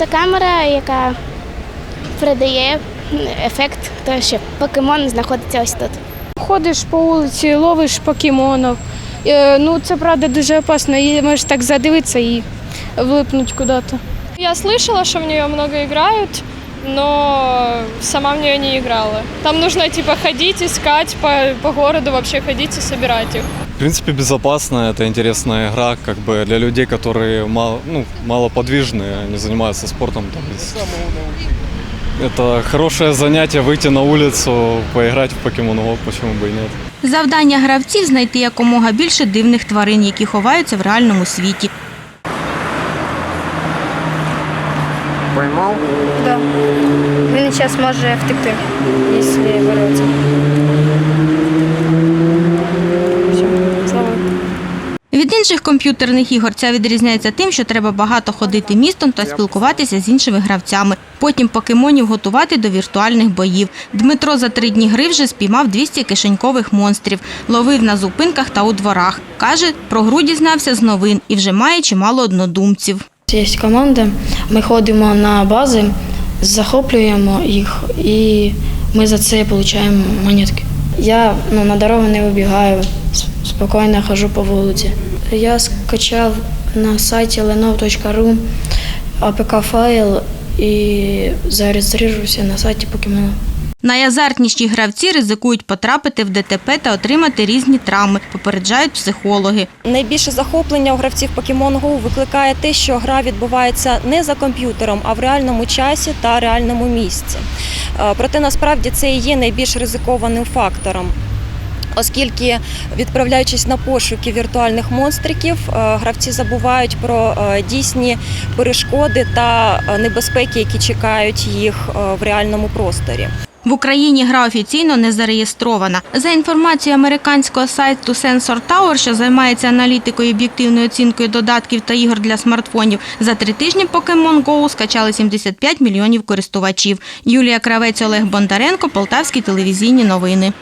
Це камера, яка передає ефект того, що покемон знаходиться ось тут. Ходиш по вулиці, ловиш покемонів. Е, Ну, це правда дуже опасно. І можеш так задивитися і влипнути куди-то. Я слышала, що в нее много играют, но сама в нее не играла. Там нужно типа ходить, искать по, по городу, вообще ходить и собирать их. В принципе, безопасная, это интересная игра, как бы для людей, которые мало, ну, малоподвижные, не занимаются спортом. Там, есть. Это хорошее занятие выйти на улицу, поиграть в покемон Go, почему бы и нет. Завдання гравців знайти якомога більше дивних тварин, які ховаються в реальному світі. Поймал? Да. Він зараз може втекти, якщо вирветься. Від інших комп'ютерних ігор ця відрізняється тим, що треба багато ходити містом та спілкуватися з іншими гравцями. Потім покемонів готувати до віртуальних боїв. Дмитро за три дні гри вже спіймав 200 кишенькових монстрів, ловив на зупинках та у дворах. Каже, про гру дізнався з новин і вже має чимало однодумців. Є команда, ми ходимо на бази, захоплюємо їх і ми за це отримуємо монетки. Я ну, на дорогу не вибігаю, спокійно ходжу по вулиці. Я скачав на сайті lenov.ru APK-файл і зареєструвався на сайті Pokemon. Найазартніші гравці ризикують потрапити в ДТП та отримати різні травми, попереджають психологи. Найбільше захоплення у гравців Pokemon Go викликає те, що гра відбувається не за комп'ютером, а в реальному часі та реальному місці. Е, Проте насправді це і є найбільш ризикованим фактором. Оскільки, відправляючись на пошуки віртуальних монстриків, е, гравці забувають про е, дійсні перешкоди та небезпеки, які чекають їх в реальному просторі. В Україні гра офіційно не зареєстрована. За інформацією американського сайту Sensor Tower, що займається аналітикою і об'єктивною оцінкою додатків та ігор для смартфонів, за три тижні Pokemon Go скачали 75 мільйонів користувачів. Юлія Кравець, Олег Бондаренко, Полтавські телевізійні новини.